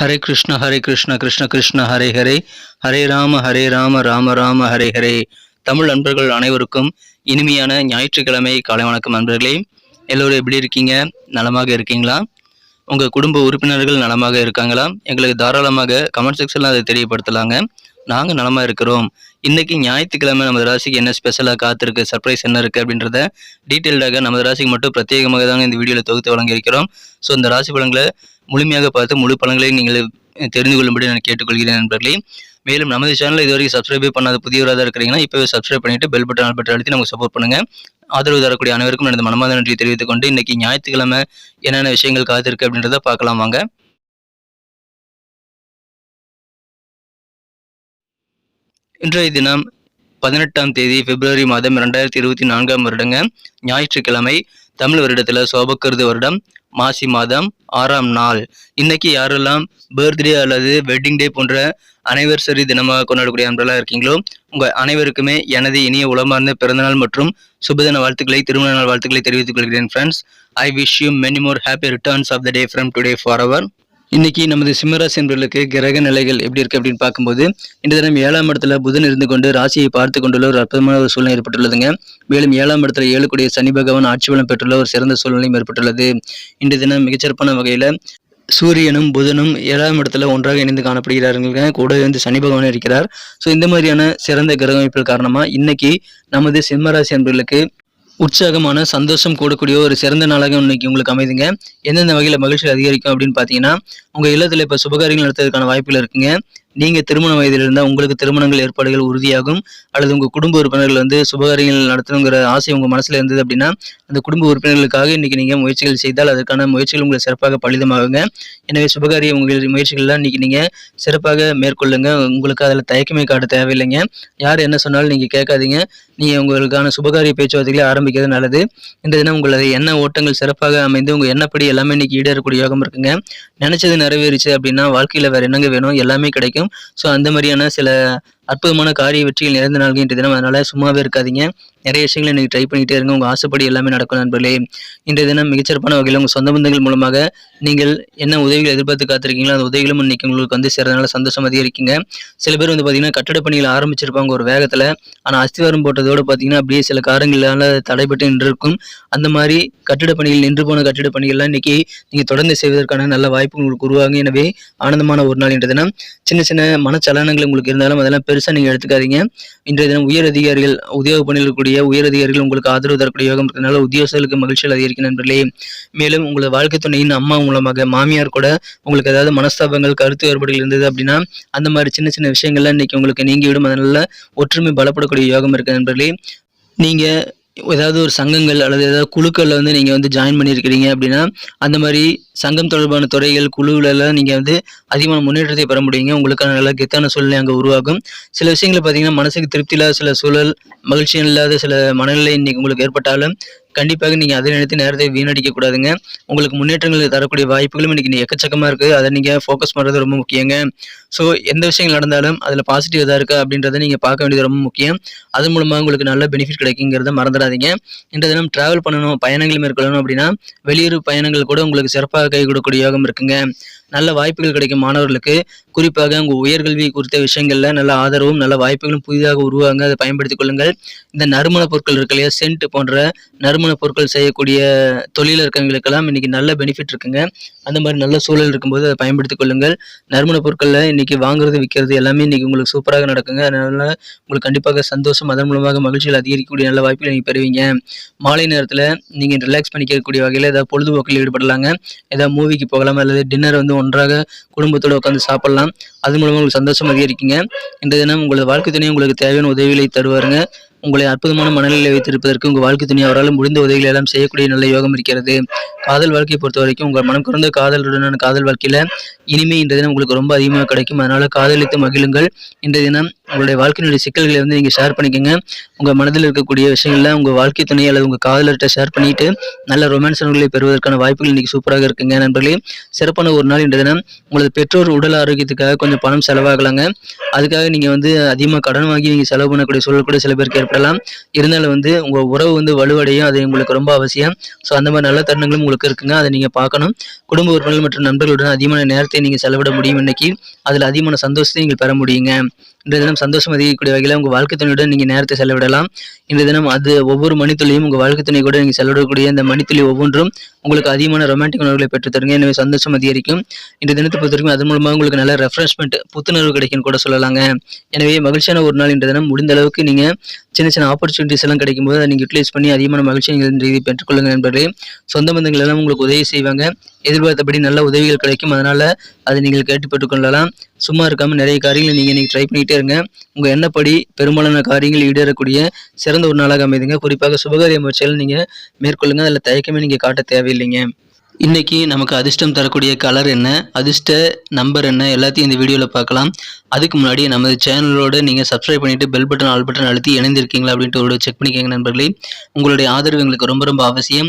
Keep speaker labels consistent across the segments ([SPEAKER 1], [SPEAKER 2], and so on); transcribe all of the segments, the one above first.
[SPEAKER 1] ஹரே கிருஷ்ண ஹரே கிருஷ்ண கிருஷ்ண கிருஷ்ண ஹரே ஹரே. ஹரே ராம ஹரே ராம ராம ராம ஹரே ஹரே. தமிழ் நண்பர்கள் அனைவருக்கும் இனிமையான ஞாயிற்றுக்கிழமை காலை வணக்கம் நண்பர்களே. எல்லோரும் எப்படி இருக்கீங்க? நலமாக இருக்கீங்களா? உங்கள் குடும்ப உறுப்பினர்கள் நலமாக இருக்காங்களா? எங்களுக்கு தாராளமாக கமெண்ட் செக்ஷனில் அதை தெரியப்படுத்தலாங்க. நாங்கள் நலமாக இருக்கிறோம். இன்றைக்கி ஞாயிற்றுக்கிழமை நமது ராசிக்கு என்ன ஸ்பெஷலாக காத்திருக்கு சர்ப்ரைஸ் என்ன இருக்குது அப்படின்றத டீட்டெயில்டாக நமது ராசிக்கு மட்டும் பிரத்யேகமாக தாங்க இந்த வீடியோவில் தொகுத்து வழங்கியிருக்கிறோம். ஸோ இந்த ராசி பலன்களை முழுமையாக பார்த்து முழு பலன்களையும் நீங்கள் தெரிந்து கொள்ளும்படி நான் கேட்டுக்கொள்கிறேன் நண்பர்களே. மேலும் நமது சேனலில் இதுவரைக்கும் சப்ஸ்கிரைபே பண்ணாத புதியவராக இருக்கிறீங்கன்னா இப்போவே சப்ஸ்கிரைப் பண்ணிட்டு பெல் பட்டன் பட்டன் அழுத்தி நமக்கு சப்போர்ட் பண்ணுங்க. ஆதரவு தரக்கூடிய அனைவருக்கும் எனது மனமார்ந்த நன்றியை தெரிவித்துக் கொண்டு இன்னைக்கு ஞாயிற்றுக்கிழமை என்னென்ன விஷயங்கள் காத்திருக்கு அப்படின்றத பார்க்கலாம் வாங்க. இன்றைய தினம் பதினெட்டாம் தேதி பிப்ரவரி மாதம் இரண்டாயிரத்தி இருபத்தி நான்காம் வருடங்க. ஞாயிற்றுக்கிழமை தமிழ் வருடத்தில் சோபக்கருது வருடம். மாசி மாதம் ஆறாம் நாள். இன்னைக்கு யாரெல்லாம் பர்த்டே அல்லது வெட்டிங் டே போன்ற அனைவர்சரி தினமாக கொண்டாடக்கூடிய அன்பெல்லாம் இருக்கீங்களோ உங்கள் அனைவருக்குமே எனது இனிய உளமார்ந்த பிறந்தநாள் மற்றும் சுபதின வாழ்த்துக்களை திருமண நாள் வாழ்த்துக்களை தெரிவித்துக் கொள்கிறேன் friends I wish you many more happy returns of the day from today for our இன்னைக்கு நமது சிம்மராசி என்பவர்களுக்கு கிரக நிலைகள் எப்படி இருக்கு அப்படின்னு பார்க்கும்போது இந்த தினம் ஏழாம் இடத்துல புதன் இருந்து கொண்டு ராசியை பார்த்து கொண்டுள்ள ஒரு அற்புதமான ஒரு சூழ்நிலை ஏற்பட்டுள்ளதுங்க. மேலும் ஏழாம் இடத்துல ஏழுக்குடைய சனி பகவான் ஆட்சி பலம் பெற்றுள்ள ஒரு சிறந்த சூழ்நிலையும் ஏற்பட்டுள்ளது. இந்த தினம் மிகச்சிறப்பான வகையில் சூரியனும் புதனும் ஏழாம் இடத்துல ஒன்றாக இணைந்து காணப்படுகிறாருங்க கூட வந்து சனி பகவானும் இருக்கிறார். ஸோ இந்த மாதிரியான சிறந்த கிரக அமைப்புகள் காரணமாக இன்னைக்கு நமது சிம்மராசி என்பவர்களுக்கு உற்சாகமான சந்தோஷம் கூடக்கூடிய ஒரு சிறந்த நாளாக இன்னைக்கு உங்களுக்கு அமைதுங்க. எந்தெந்த வகையில் மகிழ்ச்சி அதிகரிக்கும் அப்படின்னு பார்த்தீங்கன்னா உங்கள் இல்லத்தில் இப்போ சுபகாரியங்கள் நடத்துறதுக்கான வாய்ப்புகள் இருக்குங்க. நீங்கள் திருமண வயதில் இருந்தால் உங்களுக்கு திருமணங்கள் ஏற்பாடுகள் உறுதியாகும். அல்லது உங்கள் குடும்ப உறுப்பினர்கள் வந்து சுபகாரியங்கள் நடத்தணுங்கிற ஆசை உங்கள் மனசில் இருந்தது அப்படின்னா அந்த குடும்ப உறுப்பினர்களுக்காக இன்னைக்கு நீங்கள் முயற்சிகள் செய்தால் அதற்கான முயற்சிகள் உங்களுக்கு சிறப்பாக பலிதமாகுங்க. எனவே சுபகாரிய உங்கள் முயற்சிகள்லாம் இன்னைக்கு நீங்கள் சிறப்பாக மேற்கொள்ளுங்க. உங்களுக்கு அதில் தயக்கமே காட்ட தேவையில்லைங்க. யார் என்ன சொன்னாலும் நீங்கள் கேட்காதீங்க. நீங்கள் உங்களுக்கான சுபகாரிய பேச்சுவார்த்தைகளை ஆரம்பிக்கிறது நல்லது. இந்த தினம் உங்களது எண்ண ஓட்டங்கள் சிறப்பாக அமைந்து உங்கள் எண்ணப்படி எல்லாமே இன்னைக்கு ஈடேறக்கூடிய யோகம் இருக்குங்க. நினைச்சது நிறைவேறிச்சு அப்படின்னா வாழ்க்கையில் வேற என்னங்க வேணும்? எல்லாமே கிடைக்கும். ஸோ அந்த மாதிரியான சில அற்புதமான காரிய வெற்றிகள் நிறைந்த நாள்கள் இன்றைய தினம். அதனால சும்மாவே இருக்காதீங்க. நிறைய விஷயங்களை இன்றைக்கி ட்ரை பண்ணிட்டே இருங்க. உங்க ஆசைப்படி எல்லாமே நடக்கும் நண்பர்களே. இன்றைய தினம் மிகச்சிறப்பான வகையில் உங்க சொந்த பந்தங்கள் மூலமாக நீங்கள் என்ன உதவிகள் எதிர்பார்த்து காத்திருக்கீங்களோ அந்த உதவிகளும் இன்னைக்கு உங்களுக்கு வந்து சேர்றதுனால சந்தோஷம் அதிகரிக்குங்க சில பேர் வந்து பார்த்தீங்கன்னா கட்டட பணிகள் ஆரம்பிச்சிருப்பாங்க ஒரு வேகத்தில். ஆனால் அஸ்திவாரம் போட்டதோடு பார்த்தீங்கன்னா அப்படியே சில காரங்களால தடைபட்டு நின்றிருக்கும். அந்த மாதிரி கட்டிட பணிகள் நின்று போன கட்டிட பணிகள்லாம் இன்னைக்கு நீங்கள் தொடர்ந்து செய்வதற்கான நல்ல வாய்ப்பு உங்களுக்கு உருவாகும். எனவே ஆனந்தமான ஒரு நாள் இன்றைய தினம். சின்ன சின்ன மனச்சலனங்கள் உங்களுக்கு இருந்தாலும் அதெல்லாம் பெருசாக நீங்கள் எடுத்துக்காதீங்க. இன்றைய தினம் உயர் அதிகாரிகள் உத்தியோக பணியில் இருக்கக்கூடிய உயர் அதிகாரிகள் உங்களுக்கு ஆதரவு தரக்கூடிய யோகம் இருக்கிறதுனால உத்தியோகங்களுக்கு மகிழ்ச்சிகள் அதிகரிக்கும் நண்பர்களே. மேலும் உங்களது வாழ்க்கை துணையின் அம்மா மூலமாக மாமியார் கூட உங்களுக்கு ஏதாவது மனஸ்தாபங்கள் கருத்து வேறுபாடுகள் இருந்தது அப்படின்னா அந்த மாதிரி சின்ன சின்ன விஷயங்கள்லாம் இன்னைக்கு உங்களுக்கு நீங்கிவிடும். அதனால ஒற்றுமை பலப்படக்கூடிய யோகம் இருக்குது நண்பர்களே. நீங்கள் ஏதாவது ஒரு சங்கங்கள் அல்லது ஏதாவது குழுக்களில் வந்து நீங்கள் வந்து ஜாயின் பண்ணியிருக்கிறீங்க அப்படின்னா அந்த மாதிரி சங்கம் தொடர்பான துறைகள் குழுவிலெல்லாம் நீங்கள் வந்து அதிகமான முன்னேற்றத்தை பெற முடியுங்க. உங்களுக்கான நல்ல கெத்தான சூழ்நிலை அங்கே உருவாகும். சில விஷயங்கள் பார்த்தீங்கன்னா மனசுக்கு திருப்தி இல்லாத சில சூழல் மகிழ்ச்சி இல்லாத சில மனநிலை இன்னைக்கு உங்களுக்கு ஏற்பட்டாலும் கண்டிப்பாக நீங்கள் அதை நினைத்து நேரத்தை வீணடிக்க கூடாதுங்க. உங்களுக்கு முன்னேற்றங்கள் தரக்கூடிய வாய்ப்புகளும் இன்னைக்கு எக்கச்சக்கமாக இருக்குது அதை நீங்கள் ஃபோக்கஸ் பண்ணுறது ரொம்ப முக்கியங்க. ஸோ எந்த விஷயங்கள் நடந்தாலும் அதில் பாசிட்டிவ் எதாக இருக்கா அப்படின்றத நீங்கள் பார்க்க வேண்டியது ரொம்ப முக்கியம். அது மூலமாக உங்களுக்கு நல்ல பெனிஃபிட் கிடைக்குங்கிறத மறந்துடாதீங்க. இந்த தினம் ட்ராவல் பண்ணணும் பயணங்கள் மேற்கொள்ளணும் அப்படின்னா வெளியூர் பயணங்கள் கூட உங்களுக்கு சிறப்பாக கை கொடுக்கக்கூடிய யோகம் இருக்குங்க. நல்ல வாய்ப்புகள் கிடைக்கும் மாணவர்களுக்கு. குறிப்பாக உங்கள் உயர்கல்வி குறித்த விஷயங்களில் நல்ல ஆதரவும் நல்ல வாய்ப்புகளும் புதிதாக உருவாங்க. அதை பயன்படுத்திக் கொள்ளுங்கள். இந்த நறுமண பொருட்கள் இருக்கு இல்லையா? சென்ட் போன்ற நறுமண பொருட்கள் செய்யக்கூடிய தொழில் இருக்கவங்களுக்கெல்லாம் இன்னைக்கு நல்ல பெனிஃபிட் இருக்குங்க. அந்த மாதிரி நல்ல சூழல் இருக்கும்போது அதை பயன்படுத்திக் கொள்ளுங்கள். நறுமண பொருட்களில் இன்னைக்கு வாங்குறது விற்கிறது எல்லாமே இன்னைக்கு உங்களுக்கு சூப்பராக நடக்குங்க. அதனால உங்களுக்கு கண்டிப்பாக சந்தோஷம். அதன் மூலமாக மகிழ்ச்சிகள் அதிகரிக்கக்கூடிய நல்ல வாய்ப்புகளை நீங்கள் பெறுவீங்க. மாலை நேரத்தில் நீங்கள் ரிலாக்ஸ் பண்ணிக்கக்கூடிய வகையில் ஏதாவது பொழுதுபோக்கில் ஈடுபடலாங்க. ஏதாவது மூவிக்கு போகலாம்? அல்லது டின்னர் வந்து ஒன்றாக குடும்பத்தோடு உட்காந்து சாப்பிடலாம். அது மூலமாக உங்களுக்கு சந்தோஷம் அதிகரிக்குங்க. இன்றைய தினம் உங்களது வாழ்க்கை துணை உங்களுக்கு தேவையான உதவிகளை தருவாருங்க. உங்களை அற்புதமான மனநிலை வைத்திருப்பதற்கு உங்கள் வாழ்க்கை துணை அவரால் முடிந்த உதவிகளை எல்லாம் செய்யக்கூடிய நல்ல யோகம் இருக்கிறது. காதல் வாழ்க்கையை பொறுத்த வரைக்கும் உங்கள் மனம் குறைந்த காதலுடனான காதல் வாழ்க்கையில் இனிமே இன்றைய தினம் உங்களுக்கு ரொம்ப அதிகமாக கிடைக்கும். அதனால் காதலித்து மகிழுங்கள். இன்றைய தினம் உங்களுடைய வாழ்க்கையினுடைய சிக்கல்களை வந்து நீங்கள் ஷேர் பண்ணிக்கோங்க. உங்கள் மனதில் இருக்கக்கூடிய விஷயங்கள்ல உங்கள் வாழ்க்கை துணை அல்லது உங்கள் காதலர்கிட்ட ஷேர் பண்ணிட்டு நல்ல ரொமான்ஸ் பெறுவதற்கான வாய்ப்புகள் இன்றைக்கி சூப்பராக இருக்குங்க. நண்பர்களே சிறப்பான ஒரு நாள் இன்றைய தினம். உங்களது பெற்றோர் உடல் ஆரோக்கியத்துக்காக கொஞ்சம் பணம் செலவாகலாங்க. அதுக்காக நீங்கள் வந்து அதிகமாக கடன் வாங்கி நீங்கள் செலவு பண்ணக்கூடிய சூழல் கூட சில பேருக்கு ஏற்படலாம் இருந்தாலும் வந்து உங்கள் உறவு வந்து வலுவடையும். அது உங்களுக்கு ரொம்ப அவசியம். ஸோ அந்த மாதிரி நல்ல தருணங்களும் உங்களுக்கு இருக்குங்க. அதை நீங்கள் பார்க்கணும். குடும்ப உறுப்பினர்கள் மற்றும் நண்பர்களுடன் அதிகமான நேரத்தை நேரத்தை நீங்கள் செலவிட முடியும் இன்னைக்கு. அதில் அதிகமான சந்தோஷத்தை நீங்கள் பெற முடியுங்க. இன்றைய தினம் சந்தோஷம் அதிகக்கூடிய வகையில் உங்கள் வாழ்க்கை துணையுடன் நீங்கள் நேரத்தை செலவிடலாம். இன்றைய தினம் அது ஒவ்வொரு மணித்துளியும் உங்கள் வாழ்க்கை துணை கூட நீங்கள் செலவிடக்கூடிய இந்த மணித்துளி ஒவ்வொன்றும் உங்களுக்கு அதிகமான ரொமான்டிக் உணர்வுகளை பெற்றுத் தருங்க. எனவே சந்தோஷம் அதிகரிக்கும். இன்றைய தினத்தை பொறுத்த வரைக்கும் அது மூலமாக உங்களுக்கு நல்ல ரெஃப்ரெஷ்மெண்ட் புத்துணர்வு கிடைக்கும் கூட சொல்லலாங்க. எனவே மகிழ்ச்சியான ஒரு நாள் இன்றைய தினம். முடிந்த அளவுக்கு நீங்கள் சின்ன சின்ன ஆப்பர்ச்சுனிட்டிஸ் எல்லாம் கிடைக்கும் போது அதை நீங்கள் யூட்டிலைஸ் பண்ணி அதிகமான மகிழ்ச்சியை நீங்கள் இந்த இதை பெற்றுக்கொள்ளுங்க நண்பர்களே. சொந்த பந்தங்கள் எல்லாம் உங்களுக்கு உதவி செய்வாங்க. எதிர்பார்த்தபடி நல்ல உதவிகள் கிடைக்கும். அதனால் அதை நீங்கள் கேட்டு பெற்றுக்கொள்ளலாம் சும்மா இருக்காமல் நிறைய காரியங்களை நீங்கள் இன்றைக்கி ட்ரை பண்ணிகிட்டே இருங்க. உங்கள் எண்ணப்படி பெரும்பாலான காரியங்கள் ஈடேறக்கூடிய சிறந்த ஒரு நாளாக அமைதுங்க. குறிப்பாக சுபகாரிய முயற்சிகள் நீங்கள் மேற்கொள்ளுங்க. அதில் தயக்கமே நீங்கள் காட்ட தேவையில்லைங்க. இன்றைக்கி நமக்கு அதிர்ஷ்டம் தரக்கூடிய கலர் என்ன? அதிர்ஷ்ட நம்பர் என்ன? எல்லாத்தையும் இந்த வீடியோவில் பார்க்கலாம். அதுக்கு முன்னாடி நமது சேனலோடு நீங்கள் சப்ஸ்கிரைப் பண்ணிவிட்டு பெல் பட்டன் ஆல் பட்டன் அழுத்தி இணைந்திருக்கீங்களா அப்படின்ட்டு ஒரு செக் பண்ணிக்கோங்க நண்பர்களே. உங்களுடைய ஆதரவு எங்களுக்கு ரொம்ப ரொம்ப அவசியம்.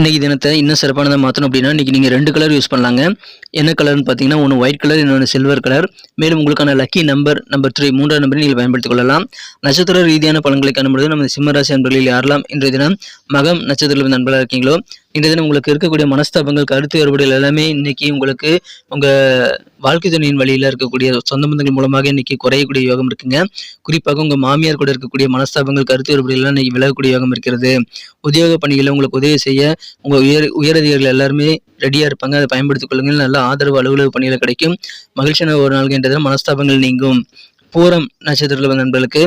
[SPEAKER 1] இன்னைக்கு தினத்தை இன்னும் சிறப்பானதை மாற்றணும் அப்படின்னா இன்னைக்கு நீங்கள் ரெண்டு கலர் யூஸ் பண்ணலாங்க. என்ன கலர்னு பார்த்தீங்கன்னா ஒன்று ஒயிட் கலர் இன்னொன்று சில்வர் கலர் மேலும் உங்களுக்கான லக்கி நம்பர் நம்பர் த்ரீ மூன்றாம் நம்பரை நீங்கள் பயன்படுத்திக் கொள்ளலாம். நட்சத்திர ரீதியான பலன்களை காணும்பொழுது நமது சிம்மராசி நண்பர்களில் யாரெல்லாம் இன்றைய தினம் மகம் நட்சத்திர நண்பர்களாக இருக்கீங்களோ இந்த தினம் உங்களுக்கு இருக்கக்கூடிய மனஸ்தாபங்கள் கருத்து வேறுபாடுகள் எல்லாமே இன்னைக்கு உங்களுக்கு உங்கள் வாழ்க்கை துணையின் வழியில் இருக்கக்கூடிய சொந்த பந்தங்கள் மூலமாக இன்னைக்கு குறையக்கூடிய யோகம் இருக்குங்க. குறிப்பாக உங்கள் மாமியார் கூட இருக்கக்கூடிய மனஸ்தாபங்கள் கருத்து வேறுபாடுகள் எல்லாம் இன்னைக்கு விலகக்கூடிய யோகம் இருக்கிறது. உத்தியோக பணிகளில் உங்களுக்கு உதவி செய்ய உங்கள் உயர் உயரதிகாரிகள் எல்லாருமே ரெடியாக இருப்பாங்க. அதை பயன்படுத்திக் கொள்ளுங்கள். நல்ல ஆதரவு அலுவலக பணிகள் கிடைக்கும். மகிழ்ச்சியான ஒரு நாள் என்ற மனஸ்தாபங்கள் நீங்கும். பூரம் நட்சத்திரத்தில் வந்த நண்பர்களுக்கு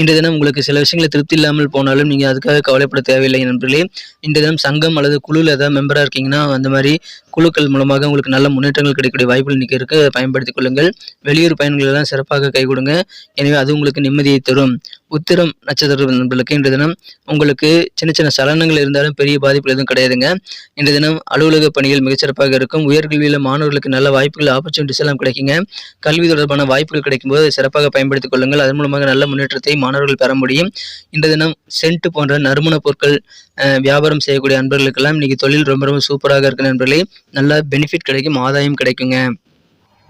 [SPEAKER 1] இன்றைய தினம் உங்களுக்கு சில விஷயங்கள் திருப்தி இல்லாமல் போனாலும் நீங்கள் அதுக்காக கவலைப்பட தேவையில்லை நண்பர்களே. இன்றைய தினம் சங்கம் அல்லது குழுவில் ஏதாவது மெம்பராக இருக்கீங்கன்னா அந்த மாதிரி குழுக்கள் மூலமாக உங்களுக்கு நல்ல முன்னேற்றங்கள் கிடைக்கக்கூடிய வாய்ப்புகள் இன்றைக்கி இருக்குது அதை பயன்படுத்திக் கொள்ளுங்கள். வெளியூர் பயன்களெல்லாம் சிறப்பாக கை கொடுங்க எனவே அது உங்களுக்கு நிம்மதியை தரும். உத்திரம் நட்சத்திர நண்பர்களுக்கு இன்று தினம் உங்களுக்கு சின்ன சின்ன சலனங்கள் இருந்தாலும் பெரிய பாதிப்புகள் எதுவும் கிடையாதுங்க. இன்று தினம் அலுவலக பணிகள் மிகச்சிறப்பாக இருக்கும். உயர்கல்வியில் மாணவர்களுக்கு நல்ல வாய்ப்புகள் ஆப்பர்ச்சுனிட்டிஸ் எல்லாம் கிடைக்குங்க. கல்வி தொடர்பான வாய்ப்புகள் கிடைக்கும்போது அதை சிறப்பாக பயன்படுத்திக் கொள்ளுங்கள். அதன் மூலமாக நல்ல முன்னேற்றத்தை மாணவர்கள் பெற முடியும். இன்று தினம் சென்ட் போன்ற நறுமண பொருட்கள் வியாபாரம் செய்யக்கூடிய நண்பர்களுக்கெல்லாம் இன்னைக்கு தொழில் ரொம்ப ரொம்ப சூப்பராக இருக்கு நண்பர்களே. நல்ல பெனிஃபிட் கிடைக்கும் ஆதாயம் கிடைக்குங்க.